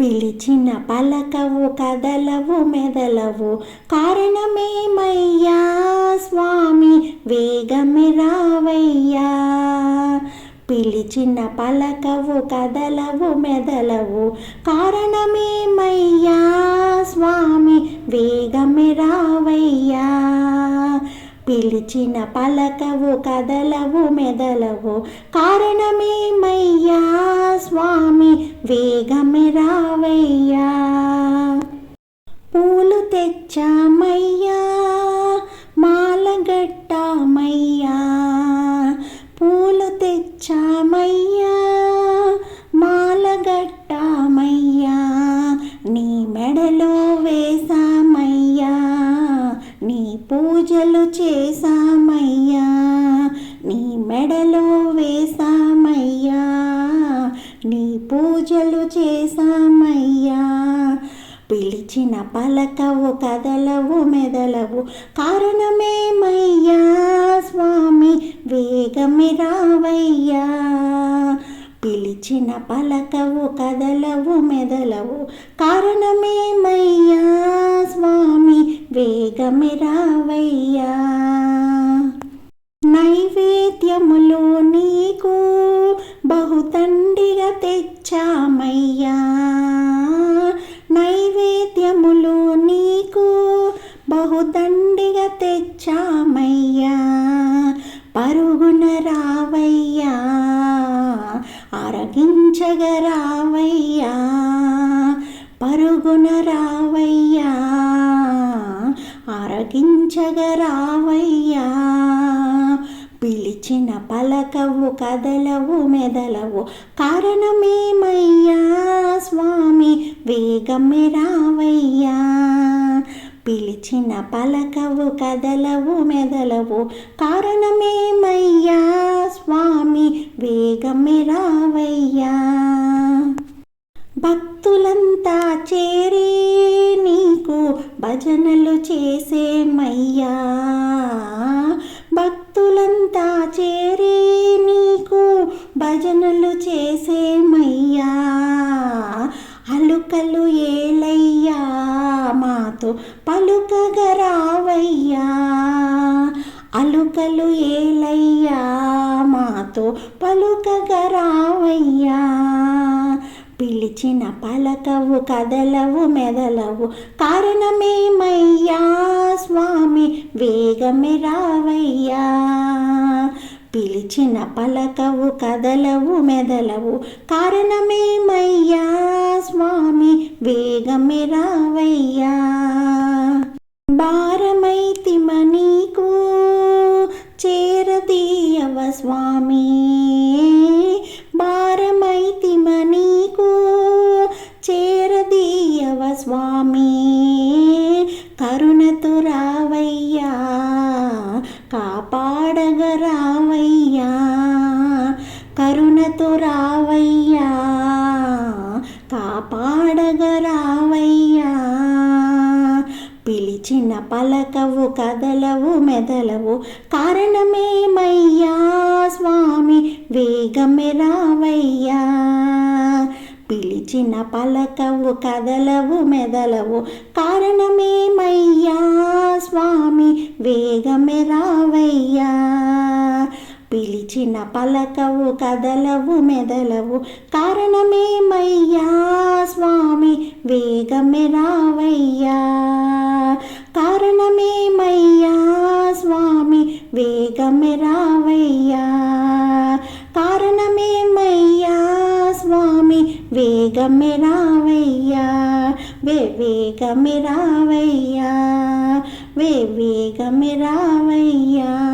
పిలిచిన పలకవు కదలవు మెదలవు. కారణమేమయ్యా స్వామి? వేగమి రావయ్యా. పిలిచిన పలకవు కదలవు మెదలవు. కారణమేమయ్యా స్వామి? వేగమి రావయ్యా. పిలిచిన పలకవు కదలవు మెదలవు. కారణమేమయ్యా స్వామి వేగమే రావయ్యా. పూలు తెచ్చామయ్యా మాలగట్టామయ్యా పూలు తెచ్చామయ్యా మాలగట్టామయ్యా నీ మెడలో వేసామయ్యా నీ పూజలు చేసామయ్యా నీ మెడలో వేసా పూజలు చేశామయ్యా. పిలిచిన పలకవు కదలవు మెదలవు. కారణమేమయ్యా? స్వామి వేగమి రావయ్యా. పిలిచిన పలకవు కదలవు మెదలవు. కారణమేమయ్యా? స్వామి వేగమి రావయ్యా. తెచ్చామయ్యా నైవేద్యములు నీకు బహుదండిగా తెచ్చామయ్యా. పరుగున రావయ్యా అరగించగరావయ్యా పరుగున రావయ్యా అరగించగరావయ్యా రావయ్యా పిలిచిన పలకవు కదలవు మెదలవు. కారణమేమయ్యా స్వామి? వేగమే రావయ్యా. పిలిచిన పలకవు కదలవు మెదలవు. కారణమేమయ్యా స్వామి? వేగమే రావయ్యా. భక్తులంతా చేరే నీకు భజనలు అలుకలు ఏలయ్యా మాతో పలుకగరావయ్యా అలుకలు ఏలయ్యా మాతో పలుకగరావయ్యా పిలిచిన పలకవు కదలవు మెదలవు కారణమేమయ్యా? స్వామి వేగమే రావయ్యా. పిలిచిన పలకవు కదలవు మెదలవు. కారణమేమయ్యా స్వామి? వేగమే రావయ్యా. భారమైతిమ నీకు చేరదీయవ స్వామి. భారమైతిమ నీకు చేరదీయవ స్వామి. కరుణతో రావ రావయ్యా కాపాడగ రావయ్యా. పిలిచిన పలకవు కదలవు మెదలవు కారణమేమయ్యా స్వామి? వేగమే రావయ్యా. పిలిచిన పలకవు కదలవు మెదలవు కారణమేమయ్యా స్వామి? వేగమే రావయ్యా. పిలిచిన పలకవు కదలవు మెదలవు. కారణమేమయ్యా స్వామి? వేగమే రావయ్యా. కారణమేమయ్యా స్వామి? వేగమే రావయ్యా. కారణమేమయ్యా స్వామి? వేగమే రావయ్యా. వేగమే రావయ్యా. వేగమే రావయ్యా.